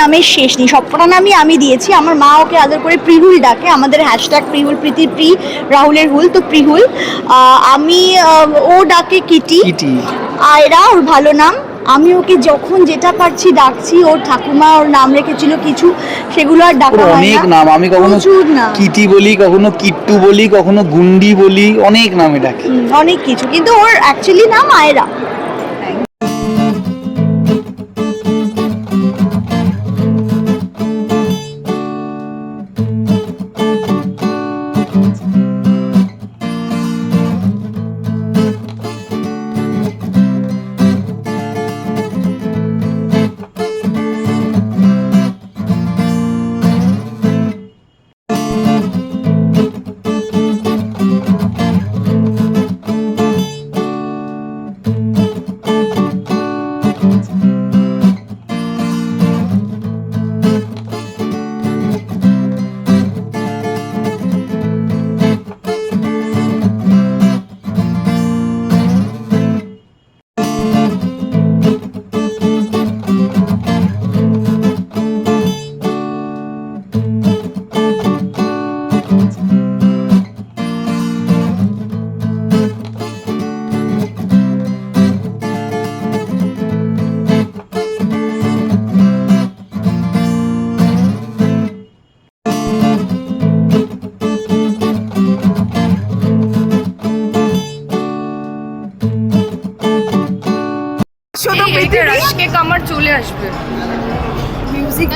নামের শেষ নেই সবকটা নামই আমি দিয়েছি। আমার মা ওকে আদর করে প্রিহুল ডাকে আমাদের হ্যাশট্যাগ প্রিহুল প্রীতি প্রি রাহুলের হুল তো প্রিহুল। আমি ও ডাকে কিটি। কিটি। আয়রা ওর ভালো নাম। আমি ওকে যখন যেটা পারছি ডাকছি ওর ঠাকুমা ওর নাম রেখেছিল কিছু সেগুলো আর ডাকা হয় অনেক নাম আমি কখনো কিটি বলি কখনো কিট্টু বলি কখনো গুন্ডি বলি অনেক নামে ডাকি। অনেক কিছু। কিন্তু ওর অ্যাকচুয়ালি নাম আয়রা। শুধু রাশকেক আমার চলে আসবে। মিউজিক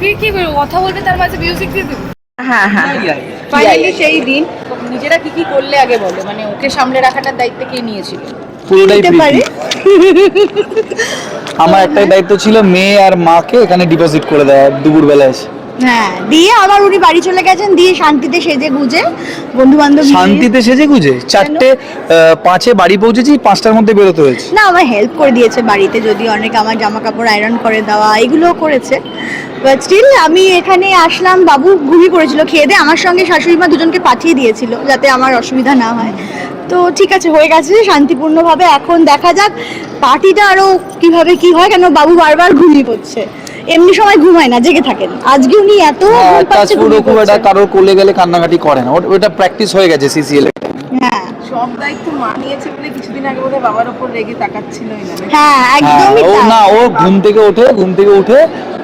কি কি কথা বলবে তার মাঝে? মিউজিক দিয়ে দেবো হ্যাঁ। হ্যাঁ ফাইনালি সেই দিন নিজেরা কি কি করলে আগে বলো? মানে ওকে সামলে রাখাটার দায়িত্ব কে নিয়েছিল? পুরোটাই আমার একটাই দায়িত্ব ছিল মেয়ে আর মাকে এখানে ডিপোজিট করে দেওয়া দুপুর বেলা এসে। হ্যাঁ দিয়ে আবার উনি বাড়ি চলে গেছেন দিয়ে শান্তিতে সেজে গুজে বন্ধু বান্ধব শান্তিতে সেজে গুজে? চারটে পাঁচে বাড়ি পৌঁছেছি পাঁচটার মধ্যে বেরোতে হয়েছে। না আমার হেল্প করে দিয়েছে বাড়িতে যদি অনেক আমার জামা কাপড় আয়রন করে দেওয়া এগুলোও করেছে। বাট স্টিল আমি এখানে আসলাম বাবু ঘুমি করেছিল খেয়ে দিয়ে আমার সঙ্গে শাশুড়ি মা দুজনকে পাঠিয়ে দিয়েছিল যাতে আমার অসুবিধা না হয়। তো ঠিক আছে হয়ে গেছে শান্তিপূর্ণভাবে এখন দেখা যাক পার্টিটা আরও কীভাবে কি হয় কেন বাবু বারবার ঘুমিয়ে পড়ছে। এমনি সময় ঘুমায় না জেগে থাকেন। আজকে উনি এত ঘুম পুরো খুব একটা। কারোর কোলে গেলে কান্নাকাটি করে না। ওটা- ওটা প্র্যাকটিস হয়ে গেছে সিসিএল হ্যাঁ। সব দায়িত্ব মা নিয়েছে বলে কিছুদিন আগে বোধহয় বাবার উপর রেগে তাকাচ্ছিলই না হ্যাঁ হ্যাঁ একদমই ও না ও ঘুম থেকে ওঠে ঘুম থেকে উঠে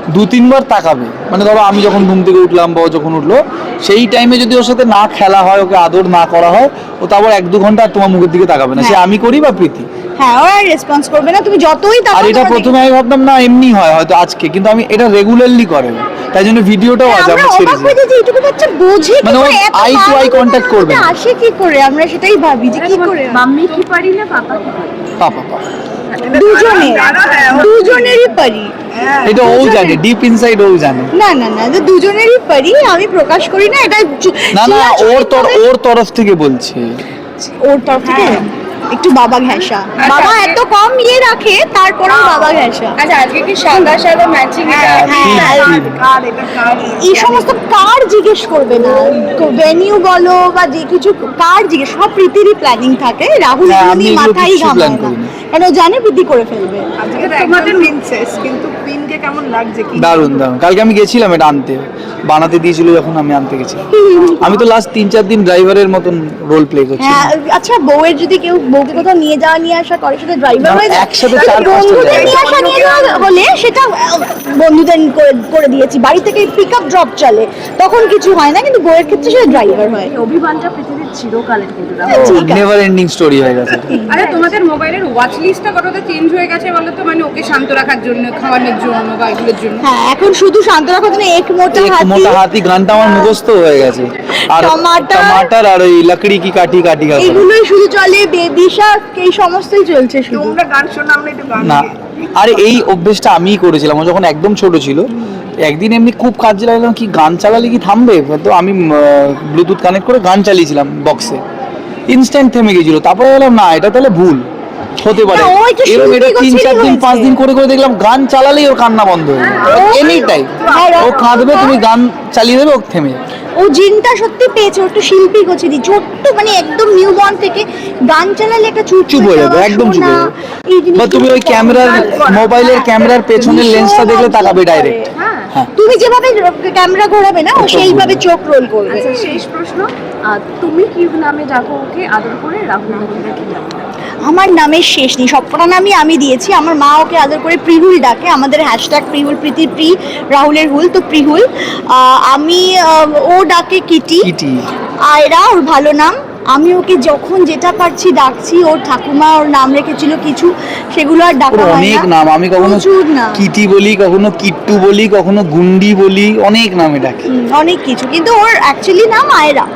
দু তিনবার তাকাবে। মানে ধরো আমি যখন ঘুম থেকে উঠলাম বা যখন উঠল সেই টাইমে যদি ওর সাথে না খেলা হয় ওকে আদর না করা হয় ও তারপর এক দু ঘণ্টা আর তোমার মুখের দিকে তাকাবে না। সে হ্যাঁ। আমি করি বা প্রীতি? হ্যাঁ ও রেসপন্স করবে না। তুমি যতই আর এটা প্রথমে আমি ভাবতাম না এমনি হয় হয়তো আজকে। কিন্তু আমি এটা রেগুলারলি করে। না। তাই জন্য ভিডিওটাও আমরা আমরা অবাক হয়ে যে এইটুকু বাচ্চা বোঝে মানে eye মানুষ contact আমাদের করবে না। আসে কি করে? আমরা সেটাই ভাবি যে কি করে? মাম্মি কি পারি না পাপা কি পারি? পাপা পাপা। দুজনে দুজনেরই পারি। এটা ও জানে ডিপ ইনসাইড ও জানে। না না না দুজনেরই পারি আমি প্রকাশ করি না এটা না না ওর তর ওর তরফ থেকে বলছে। ওর তরফ থেকে? একটু বাবা ঘেঁষা বাবা এত কম ইয়ে রাখে তারপরেও বাবা ঘেঁষা আচ্ছা আজকে কি সাদা সাদা ম্যাচিং হ্যাঁ, কার এই সমস্ত কার জিজ্ঞেস করবে না। ভেনিউ বলো বা যে কিছু কার জিজ্ঞেস সব প্রীতিরই প্ল্যানিং থাকে। রাহুল হ্যাঁ, আমি মাথায় ঘামাই ঘামায় না। করি কেন ও জানে প্রীতি করে ফেলবে। আজকে তোমাদের প্রিন্সেস কিন্তু পিনকে কেমন লাগছে কি? দারুণ দারুণ। কালকে আমি গেছিলাম এটা আনতে। বানাতে দিয়েছিল যখন আমি আনতে গেছিলাম। আমি তো লাস্ট তিন চার দিন ড্রাইভারের মতন রোল প্লে করছি। হ্যাঁ আচ্ছা বউয়ের যদি কেউ বউকে কোথাও নিয়ে যাওয়া নিয়ে আসা করে সেটা ড্রাইভার হয়ে যায়? একসাথে চার বন্ধুদের নিয়ে আসা নিয়ে যাওয়া হলে সেটা বন্ধুদের করে করে দিয়েছি। বাড়ি থেকে পিক আপ ড্রপ চলে। তখন কিছু হয় না কিন্তু বউয়ের ক্ষেত্রে সেটা ড্রাইভার হয়। অভিমানটা পৃথিবীর চিরকালের কিন্তু। নেভার এন্ডিং স্টোরি হয়ে গেছে। আরে তোমাদের মোবাইলের ওয়াচ লিস্টটা কতটা চেঞ্জ হয়ে গেছে বলো তো মানে ওকে শান্ত রাখার জন্য খাওয়ানোর জন্য বা এগুলোর জন্য। হ্যাঁ এখন শুধু শান্ত রাখার জন্য এক মোটা হাতি। মোটা হাতি গানটা আমার মুখস্থ হয়ে গেছে। আর টমাটার। টমাটার আর ওই লাকড়ি কি কাটি কাটি কাটি এগুলোই শুধু চলে বেবি শার্ক এই সমস্তই চলছে শুধু। তোমরা গান শোনা আমরা একটু গান না। আর এই অভ্যেসটা আমিই করেছিলাম ও যখন একদম ছোট ছিল একদিন এমনি খুব কাজে লাগলাম কি গান চালালে কি থামবে? তো আমি ব্লুটুথ কানেক্ট করে গান চালিয়েছিলাম বক্সে ইনস্ট্যান্ট থেমে গেছিল। তারপরে বললাম না এটা তাহলে ভুল। হতে পারে। এরকম এটা তিন চার দিন পাঁচ দিন করে করে দেখলাম গান চালালেই ওর কান্না বন্ধ। হয়ে এনি টাইম হ্যাঁ, ও কাঁদবে তুমি গান চালিয়ে দেবে ও থেমে ও জিনটা সত্যি পেয়েছে একটু শিল্পী গোছেরি ছোট্ট মানে একদম নিউ বর্ন থেকে গান চালালে একটা চুপ চুপ হয়ে যাবে একদম চুপ হয়ে যাবে। বা তুমি ওই ক্যামেরার মোবাইলের ক্যামেরার পেছনের লেন্সটা দেখলে তাকাবে ডাইরেক্ট হ্যাঁ। তুমি যেভাবে ক্যামেরা ঘোরাবে না ও সেইভাবে চোখ রোল করবে। আচ্ছা শেষ প্রশ্ন তুমি কি নামে ডাকো ওকে? আদর করে রাহুল মহিলা কি ডাকো? আমার নামের শেষ নেই সবকটা নামই আমি দিয়েছি। আমার মা ওকে আদর করে প্রিহুল ডাকে আমাদের হ্যাশট্যাগ প্রিহুল প্রীতি প্রি রাহুলের হুল তো প্রিহুল। আমি ও ডাকে কিটি। আয়রা ওর ভালো নাম। আমি ওকে যখন যেটা পারছি ডাকছি ওর ঠাকুমা ওর নাম রেখেছিল কিছু সেগুলো আর ডাক হয় অনেক নাম আমি কখনো প্রচুর নাম। কিটি বলি কখনো কিট্টু বলি কখনো গুন্ডি বলি অনেক নামে ডাকি। অনেক কিছু কিন্তু ওর অ্যাকচুয়ালি নাম আয়রা।